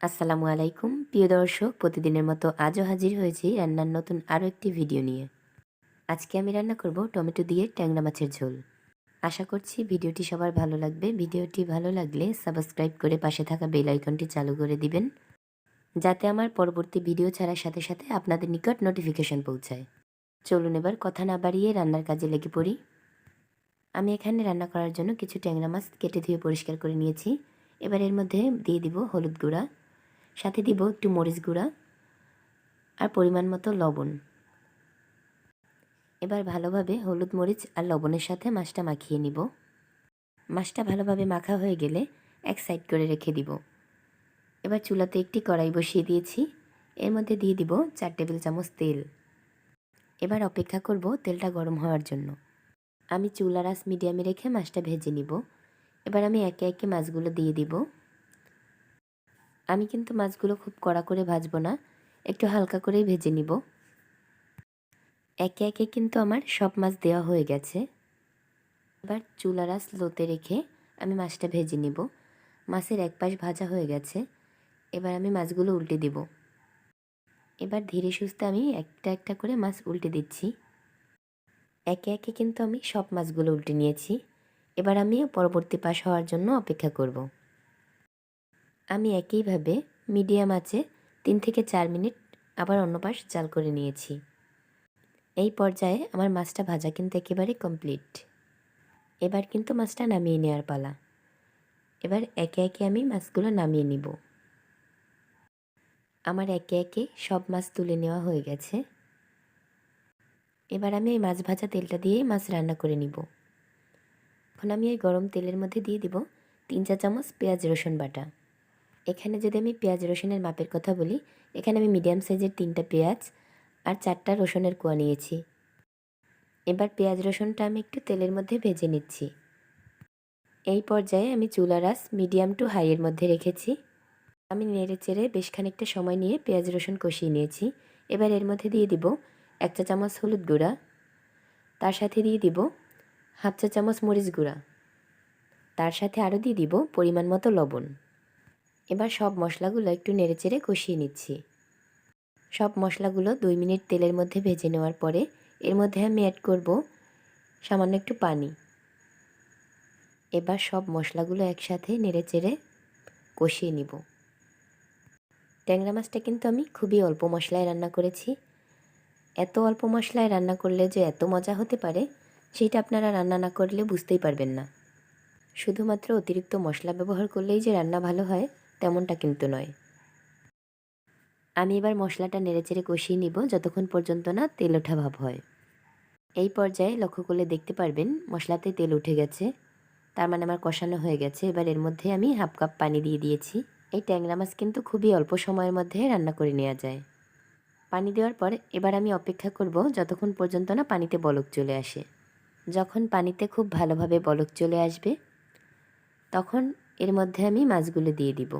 আসসালামু আলাইকুম। প্রিয় দর্শক, প্রতিদিনের মতো আজও হাজির হয়েছি রান্নার নতুন আরও একটি ভিডিও নিয়ে। আজকে আমি রান্না করব টমেটো দিয়ে ট্যাংরা মাছের ঝোল। আশা করছি ভিডিওটি সবার ভালো লাগবে। ভিডিওটি ভালো লাগলে সাবস্ক্রাইব করে পাশে থাকা বেল আইকনটি চালু করে দিবেন, যাতে আমার পরবর্তী ভিডিও ছাড়ার সাথে সাথে আপনাদের নিকট নোটিফিকেশন পৌঁছায়। চলুন এবার কথা না বাড়িয়ে রান্নার কাজে লেগে পড়ি। আমি এখানে রান্না করার জন্য কিছু ট্যাংরা মাছ কেটে ধুয়ে পরিষ্কার করে নিয়েছি। এবার এর মধ্যে দিয়ে দিব হলুদ গুঁড়া সাথে দিব একটু মরিচ গুঁড়া আর পরিমাণ মতো লবণ। এবার ভালোভাবে হলুদ মরিচ আর লবণের সাথে মাছটা মাখিয়ে নিব। মাছটা ভালোভাবে মাখা হয়ে গেলে এক সাইড করে রেখে দিব। এবার চুলাতে একটি কড়াই বসিয়ে দিয়েছি। এর মধ্যে দিয়ে দিব চার টেবিল চামচ তেল। এবার অপেক্ষা করব তেলটা গরম হওয়ার জন্য। আমি চুলা রাস মিডিয়ামে রেখে মাছটা ভেজে নিব। এবার আমি একে একে মাছগুলো দিয়ে দিব। আমি কিন্তু মাছগুলো খুব কড়া করে ভাজবো না, একটু হালকা করেই ভেজে নিব। একে একে কিন্তু আমার সব মাছ দেওয়া হয়ে গেছে। এবার চুলারা স্লোতে রেখে আমি মাছটা ভেজে নিব। মাছের এক পাশ ভাজা হয়ে গেছে, এবার আমি মাছগুলো উল্টে দিব। এবার ধীরে সুস্থে আমি একটা একটা করে মাছ উল্টে দিচ্ছি। একে একে কিন্তু আমি সব মাছগুলো উল্টে নিয়েছি। এবার আমি পরবর্তী পাশ হওয়ার জন্য অপেক্ষা করব। আমি একইভাবে মিডিয়াম আছে, তিন থেকে চার মিনিট আবার অন্য পাশ জাল করে নিয়েছি। এই পর্যায়ে আমার মাছটা ভাজা কিন্তু একেবারে কমপ্লিট এবার কিন্তু মাছটা নামিয়ে নেওয়ার পালা। এবার একে একে আমি মাছগুলো নামিয়ে নিব। আমার একে একে সব মাছ তুলে নেওয়া হয়ে গেছে। এবার আমি এই মাছ ভাজা তেলটা দিয়ে মাছ রান্না করে নিব। এখন আমি এই গরম তেলের মধ্যে দিয়ে দিব তিন চা চামচ পেঁয়াজ রসুন বাটা। এখানে যদি আমি পেঁয়াজ রসুনের মাপের কথা বলি, এখানে আমি মিডিয়াম সাইজের তিনটা পেঁয়াজ আর চারটা রসুনের কোয়া নিয়েছি। এবার পেঁয়াজ রসুনটা আমি একটু তেলের মধ্যে ভেজে নিচ্ছি। এই পর্যায়ে আমি চুলা রাস মিডিয়াম টু হাইয়ের মধ্যে রেখেছি। আমি নেড়ে চেড়ে বেশ খানিকটা সময় নিয়ে পেঁয়াজ রসুন কষিয়ে নিয়েছি। এবার এর মধ্যে দিয়ে দিব এক চা চামচ হলুদ গুঁড়া। তার সাথে দিয়ে দিব হাফ চা চামচ মরিচ গুঁড়া। তার সাথে আরও দিয়ে দিব পরিমাণ মতো লবণ। এবার সব মশলাগুলো একটু নেড়েচেড়ে কষিয়ে নিচ্ছি। সব মশলাগুলো দুই মিনিট তেলের মধ্যে ভেজে নেওয়ার পরে এর মধ্যে আমি অ্যাড করব সামান্য একটু পানি। এবার সব মশলাগুলো একসাথে নেড়েচেড়ে কষিয়ে নিব। ট্যাংরা মাছটা কিন্তু আমি খুবই অল্প মশলায় রান্না করেছি। এত অল্প মশলায় রান্না করলে যে এত মজা হতে পারে, সেটা আপনারা রান্না না করলে বুঝতেই পারবেন না। শুধুমাত্র অতিরিক্ত মশলা ব্যবহার করলেই যে রান্না ভালো হয় তেমনটা কিন্তু নয়। আমি এবার মশলাটা নেড়েচেড়ে কষিয়ে নিব যতক্ষণ পর্যন্ত না তেল ওঠা ভাব হয়। এই পর্যায়ে লক্ষ্য করলে দেখতে পারবেন মশলাতে তেল উঠে গেছে। তার মানে আমার কষানো হয়ে গেছে। এবার এর মধ্যে আমি হাফ কাপ পানি দিয়ে দিয়েছি। এই ট্যাংরা মাছ কিন্তু খুবই অল্প সময়ের মধ্যে রান্না করে নেওয়া যায়। পানি দেওয়ার পর এবার আমি অপেক্ষা করব যতক্ষণ পর্যন্ত না পানিতে বলক চলে আসে। যখন পানিতে খুব ভালোভাবে বলক চলে আসবে, তখন এর মধ্যে আমি মাছগুলো দিয়ে দিব।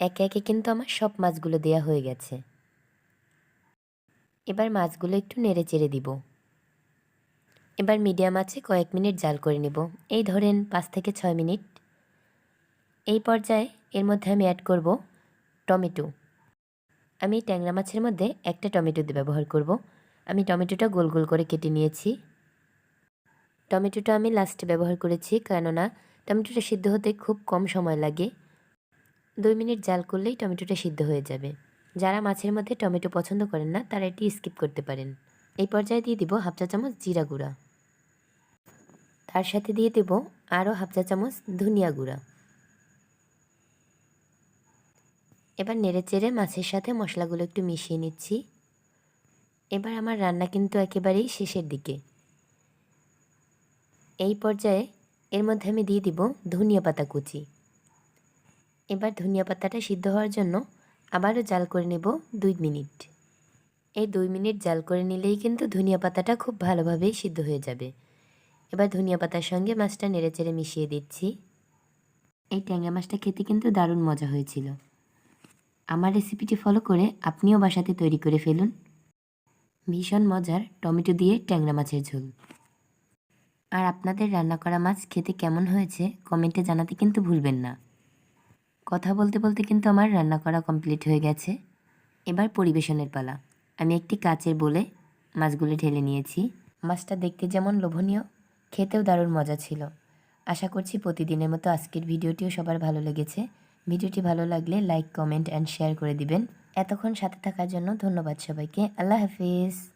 একে একে কিন্তু আমার সব মাছগুলো দেয়া হয়ে গেছে। এবার মাছগুলো একটু নেড়ে চেড়ে দিব। এবার মিডিয়াম আছে কয়েক মিনিট জাল করে নেব। এই ধরেন পাঁচ থেকে ছয় মিনিট। এই পর্যায়ে এর মধ্যে আমি অ্যাড করব টমেটো। আমি ট্যাংরা মাছের মধ্যে একটা টমেটো ব্যবহার করব। আমি টমেটোটা গোল গোল করে কেটে নিয়েছি। টমেটোটা আমি লাস্টে ব্যবহার করেছি কেননা টমেটোটা সিদ্ধ হতে খুব কম সময় লাগে। দুই মিনিট জাল করলেই টমেটোটা সিদ্ধ হয়ে যাবে। যারা মাছের মধ্যে টমেটো পছন্দ করেন না, তারা এটি স্কিপ করতে পারেন। এই পর্যায়ে দিয়ে দিব হাফ চা চামচ জিরা গুঁড়া। তার সাথে দিয়ে দেব আরও হাফ চা চামচ ধনিয়া গুঁড়া। এবার নেড়ে চেড়ে মাছের সাথে মশলাগুলো একটু মিশিয়ে নিচ্ছি। এবার আমার রান্না কিন্তু একেবারেই শেষের দিকে। এই পর্যায়ে এর মধ্যে আমি দিয়ে দিব ধনিয়া পাতা কুচি। এবার ধনিয়া পাতাটা সিদ্ধ হওয়ার জন্য আবারও জাল করে নেব দুই মিনিট। এই দুই মিনিট জাল করে নিলেই কিন্তু ধনিয়া পাতাটা খুব ভালোভাবেই সিদ্ধ হয়ে যাবে। এবার ধনিয়া পাতার সঙ্গে মাছটা নেড়েচেড়ে মিশিয়ে দিচ্ছি। এই ট্যাংরা মাছটা খেতে কিন্তু দারুণ মজা হয়েছিল। আমার রেসিপিটি ফলো করে আপনিও বাসাতে তৈরি করে ফেলুন। ভীষণ মজার টমেটো দিয়ে ট্যাংরা মাছের ঝোল। আর আপনাদের রান্না করা মাছ খেতে কেমন হয়েছে কমেন্টে জানাতে কিন্তু ভুলবেন না। কথা বলতে বলতে কিন্তু আমার রান্না করা কমপ্লিট হয়ে গেছে। এবার পরিবেশনের পালা। আমি একটি কাচের বলে মাছগুলো ঢেলে নিয়েছি। মাছটা দেখতে যেমন লোভনীয়, খেতেও দারুণ মজা ছিল। আশা করছি প্রতিদিনের মতো আজকের ভিডিওটিও সবার ভালো লেগেছে। ভিডিওটি ভালো লাগলে লাইক, কমেন্ট অ্যান্ড শেয়ার করে দিবেন। এতক্ষণ সাথে থাকার জন্য ধন্যবাদ সবাইকে। আল্লাহ হাফিজ।